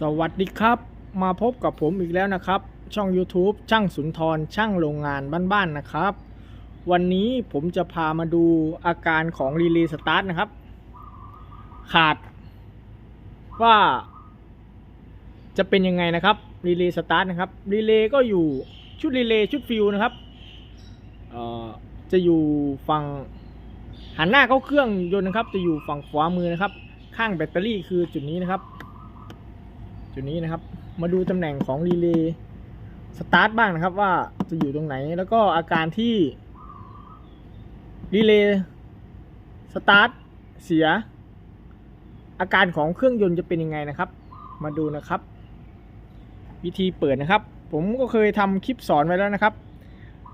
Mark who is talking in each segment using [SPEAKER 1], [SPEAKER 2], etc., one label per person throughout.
[SPEAKER 1] สวัสดีครับ มาพบกับผมอีกแล้วนะครับ ช่อง YouTube ช่างสุนทรช่างโรงงานบ้านๆนะครับ วันนี้ผมจะพามาดูอาการของรีเลย์สตาร์ทนะครับ ขาด ว่าจะเป็นยังไงนะครับรีเลย์สตาร์ทนะครับรีเลย์ก็อยู่ชุดรีเลย์ชุดฟิวนะครับจะอยู่ฝั่งหันหน้าเข้าเครื่องยนต์นะครับ จะอยู่ฝั่งขวามือนะครับ ข้างแบตเตอรี่คือจุดนี้นะครับ จุดนี้นะครับ มาดูตำแหน่งของรีเลย์สตาร์ทบ้างนะครับว่าจะอยู่ตรงไหน แล้วก็อาการที่รีเลย์สตาร์ทเสีย อาการของเครื่องยนต์จะเป็นยังไงนะครับ มาดูนะครับ วิธีเปิดนะครับ ผมก็เคยทำคลิปสอนไว้แล้วนะครับ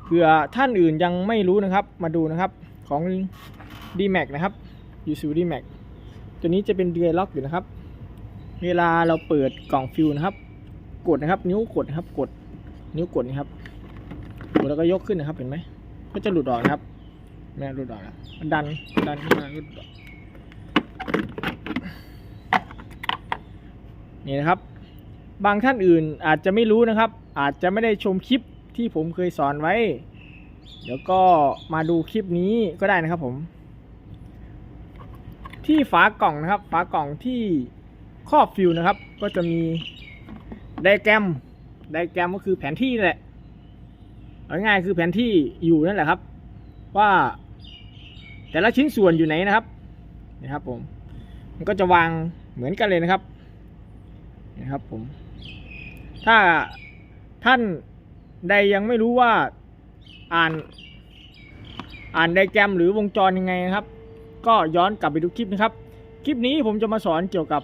[SPEAKER 1] เผื่อท่านอื่นยังไม่รู้นะครับ มาดูนะครับของ d m a x นะครับ u s u d m a x ตัวนี้จะเป็นเดือยล็อกอยู่นะครับ เวลาเราเปิดกล่องฟิวนะครับ กดนะครับ นิ้วกดนะครับ กด นิ้วกดนะครับกดแล้วก็ยกขึ้นนะครับ เห็นไหมก็จะหลุดออกนะครับแม่หลุดออกนะดันดันขึ้นมาหลุดออกนี่นะครับ บางท่านอื่นอาจจะไม่รู้นะครับ อาจจะไม่ได้ชมคลิปที่ผมเคยสอนไว้ เดี๋ยวก็มาดูคลิปนี้ก็ได้นะครับผม ที่ฝากล่องนะครับ ฝากล่องที่ ครอบฟิวนะครับ ก็จะมีไดแกรมไดแกรมก็คือแผนที่นั่นแหละง่ายๆคือแผนที่อยู่นั่นแหละครับ ว่าแต่ละชิ้นส่วนอยู่ไหนนะครับนะครับผมมันก็จะวางเหมือนกันเลยนะครับนะครับผม ถ้าท่านใดยังไม่รู้ว่าอ่านอ่านไดแกรมหรือวงจรยังไงนะครับ ก็ย้อนกลับไปดูคลิปนะครับ คลิปนี้ผมจะมาสอนเกี่ยวกับ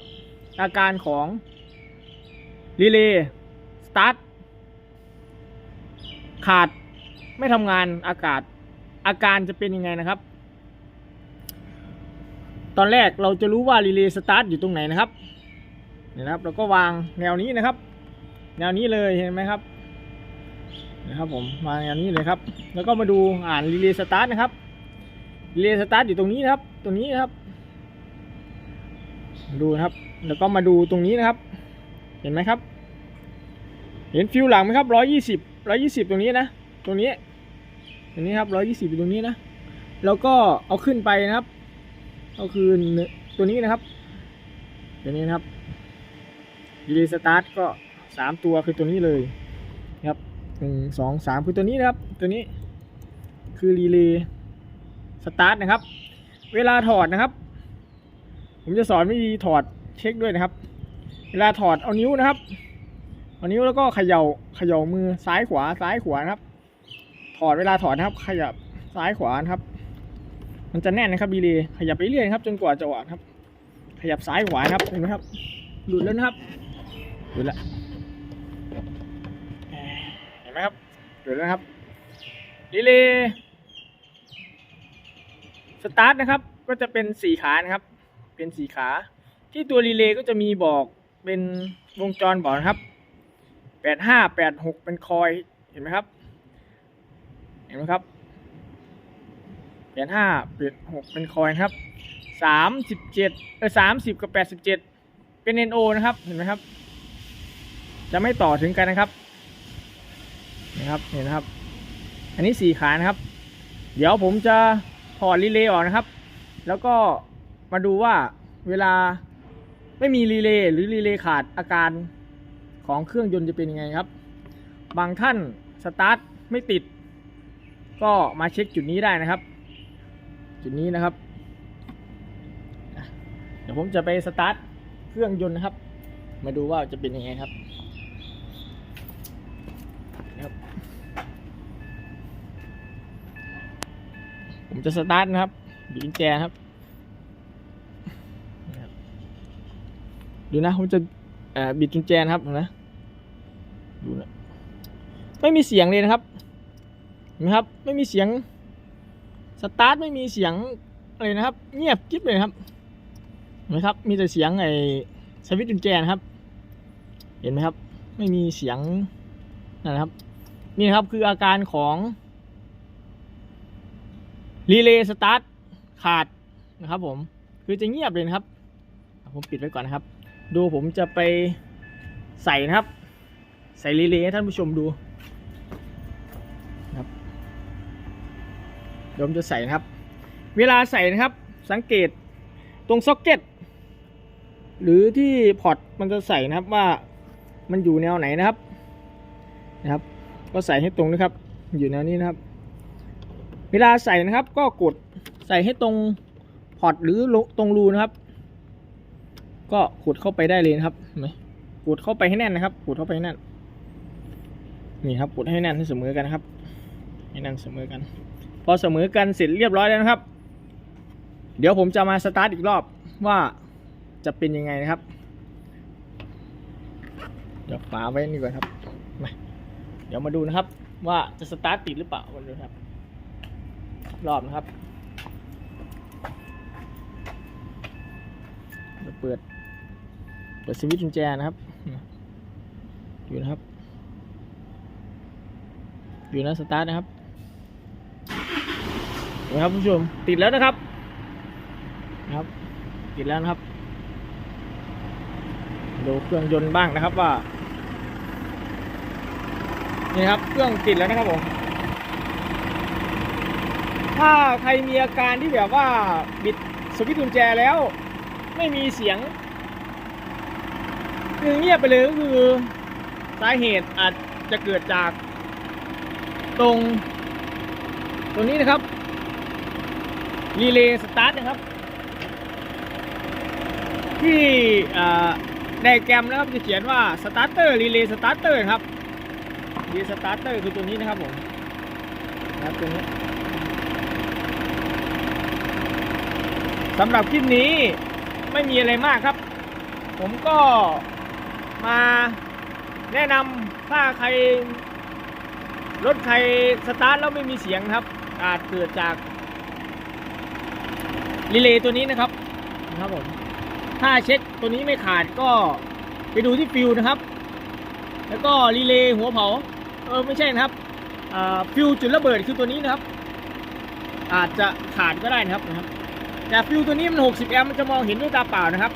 [SPEAKER 1] อาการของรีเลย์สตาร์ทขาดไม่ทำงานอากาศอาการจะเป็นยังไงนะครับ ตอนแรกเราจะรู้ว่ารีเลย์สตาร์ทอยู่ตรงไหนนะครับนี่นะครับเราก็วางแนวนี้นะครับ แนวนี้เลยเห็นไหมครับนะครับผมวางแนวนี้เลยครับ แล้วก็มาดูอ่านรีเลย์สตาร์ทนะครับรีเลย์สตาร์ทอยู่ตรงนี้นะครับ ตรงนี้นะครับ ดูนะครับ แล้วก็มาดูตรงนี้นะครับ เห็นไหมครับ เห็นฟิวหลังไหมครับร้อยี่สิบร้อยี่สิบตรงนี้นะ ตรงนี้ตรงนี้ครับร้อยี่สิบตรงนี้นะ แล้วก็เอาขึ้นไปนะครับ เอาคืนตัวนี้นะครับ ตัวนี้นะครับรีเลย์สตาร์ทก็สามตัวคือตัวนี้เลยนะครับหนึ่งสองสามคือตัวนี้นะครับ ตัวนี้คือรีเลย์สตาร์ทนะครับ เวลาถอดนะครับ ผมจะสอนวิธีถอดเช็คด้วยนะครับ เวลาถอดเอานิ้วนะครับ เอานิ้วแล้วก็เขย่าเขย่ามือซ้ายขวาซ้ายขวานะครับ ถอดเวลาถอดนะครับ ขยับซ้ายขวานะครับ มันจะแน่นนะครับดีเลยขยับไปเรื่อยครับ จนกว่าจะออกครับ ขยับซ้ายขวานะครับเห็นไหมครับ หลุดแล้วนะครับ หลุดแล้วเห็นไหมครับ หลุดแล้วครับดีเลยสตาร์ทนะครับ ก็จะเป็นสี่ขานะครับ เป็นสีขา ที่ตัวรีเลย์ก็จะมีบอกเป็นวงจรบอกนะครับแปดห้าแปดหกเป็นคอยเห็นไหมครับ เห็นไหมครับแปดห้าแปดหกเป็นคอยครับสามสิบเจ็ดเออสามสิบกับแปดสิบเจ็ดเป็น NO นะครับ เห็นไหมครับ จะไม่ต่อถึงกันนะครับนะครับเห็นนะครับ อันนี้สี่ขานะครับ เดี๋ยวผมจะถอดรีเลย์ออกนะครับ แล้วก็ มาดูว่าเวลาไม่มีรีเลย์หรือรีเลย์ขาดอาการของเครื่องยนต์จะเป็นยังไงครับ บางท่านสตาร์ทไม่ติด ก็มาเช็คจุดนี้ได้นะครับ จุดนี้นะครับ เดี๋ยวผมจะไปสตาร์ทเครื่องยนต์นะครับ มาดูว่าจะเป็นยังไงครับนะครับ ผมจะสตาร์ทนะครับบีบแจครับนะครับ ดูนะผมจะบิดกุญแจนะครับนะดูนะไม่มีเสียงเลยนะครับเห็นไหมครับ ไม่มีเสียงสตาร์ทไม่มีเสียงอะไรนะครับ เงียบกิ๊บเลยครับเห็นไหมครับ มีแต่เสียงไอ้สวิตช์กุญแจนะครับ เห็นไหมครับ ไม่มีเสียงนั่นนะครับ นี่นครับคืออาการของรีเลย์สตาร์ทขาดนะครับผม คือจะเงียบเลยนะครับ ผมปิดไว้ก่อนนะครับ ดูผมจะไปใส่นะครับ ใส่รีเลย์ให้ท่านผู้ชมดูนะครับเดี๋ยวผมจะใส่นะครับ เวลาใส่นะครับ สังเกตตรงซ็อกเก็ตหรือที่พอร์ตมันจะใส่นะครับว่ามันอยู่แนวไหนนะครับนะครับ ก็ใส่ให้ตรงนะครับ อยู่แนวนี้นะครับ เวลาใส่นะครับก็กดใส่ให้ตรงพอร์ตหรือตรงรูนะครับ ก็กดเข้าไปได้เลยนะครับเห็นไหมกดเข้าไปให้แน่นนะครับกดเข้าไปให้แน่น นี่ครับกดให้แน่นให้เสมอกันนะครับ ให้แน่นเสมอกัน พอเสมอกันเสร็จเรียบร้อยแล้วนะครับ เดี๋ยวผมจะมาสตาร์ทอีกรอบว่าจะเป็นยังไงนะครับ เดี๋ยวฝาไว้นี่ก่อนครับมาเดี๋ยวมาดูนะครับ ว่าจะสตาร์ทติดหรือเปล่ามาดูครับ รอบนะครับเดี๋ยว เดเปิดสวิตช์กุญแจนะครับ อยู่นะครับ อยู่นะสตาร์ทนะครับนะครับผู้ชมติดแล้วนะครับนะครับ ติดแล้วนะครับดูเครื่องยนต์บ้างนะครับว่านี่ครับเครื่องติดแล้วนะครับผมถ้าใครมีอาการที่แบบว่าบิดสวิตช์กุญแจแล้ว ไม่มีเสียง คือเงียบไปเลยก็คือสาเหตุอาจจะเกิดจากตรง ตรงนี้นะครับรีเลย์สตาร์ทนะครับ ที่ไดแกรมนะครับจะเขียนว่าสตาร์เตอร์รีเลย์สตาร์เตอร์ครับรีสตาร์เตอร์คือตัวนี้นะครับผมนะครับตัวนี้สำหรับคลิปนี้ไม่มีอะไรมากครับ ผมก็ มาแนะนำถ้าใครรถใครสตาร์ทแล้วไม่มีเสียงครับ อาจเกิดจากรีเลย์ตัวนี้นะครับนะครับผมถ้าเช็คตัวนี้ไม่ขาดก็ไปดูที่ฟิวนะครับ แล้วก็รีเลย์หัวเผาเออไม่ใช่นะครับฟิวจุดระเบิดคือตัวนี้นะครับ อาจจะขาดก็ได้นะครับนะครับแต่ฟิวตัวนี้มัน 60 แอมป์มันจะมองเห็นด้วยตาเปล่านะครับ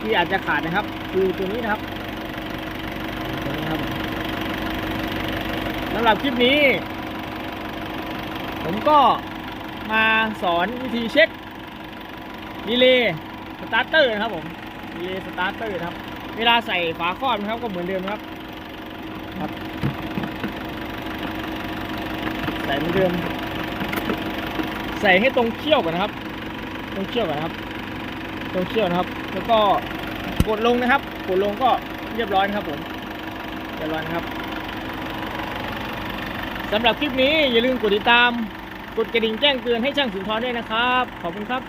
[SPEAKER 1] ที่อาจจะขาดนะครับฟิวตัวนี้นะครับตัวนี้ครับสำหรับคลิปนี้ ผมก็มาสอนวิธีเช็ครีเลย์สตาร์เตอร์นะครับผมรีเลย์สตาร์เตอร์นะครับ เวลาใส่ฝาครอบนะครับก็เหมือนเดิมครับครับ ใส่เหมือนเดิม ใส่ให้ตรงเขี้ยวก่อนนะครับ ตรงเขี้ยวก่อนนะครับ ตรงเขี้ยวนะครับ แล้วก็กดลงนะครับ กดลงก็เรียบร้อยนะครับผมเรียบร้อยนะครับสำหรับคลิปนี้อย่าลืมกดติดตาม กดกระดิ่งแจ้งเตือนให้ช่างสุนทรด้วยนะครับ ขอบคุณครับ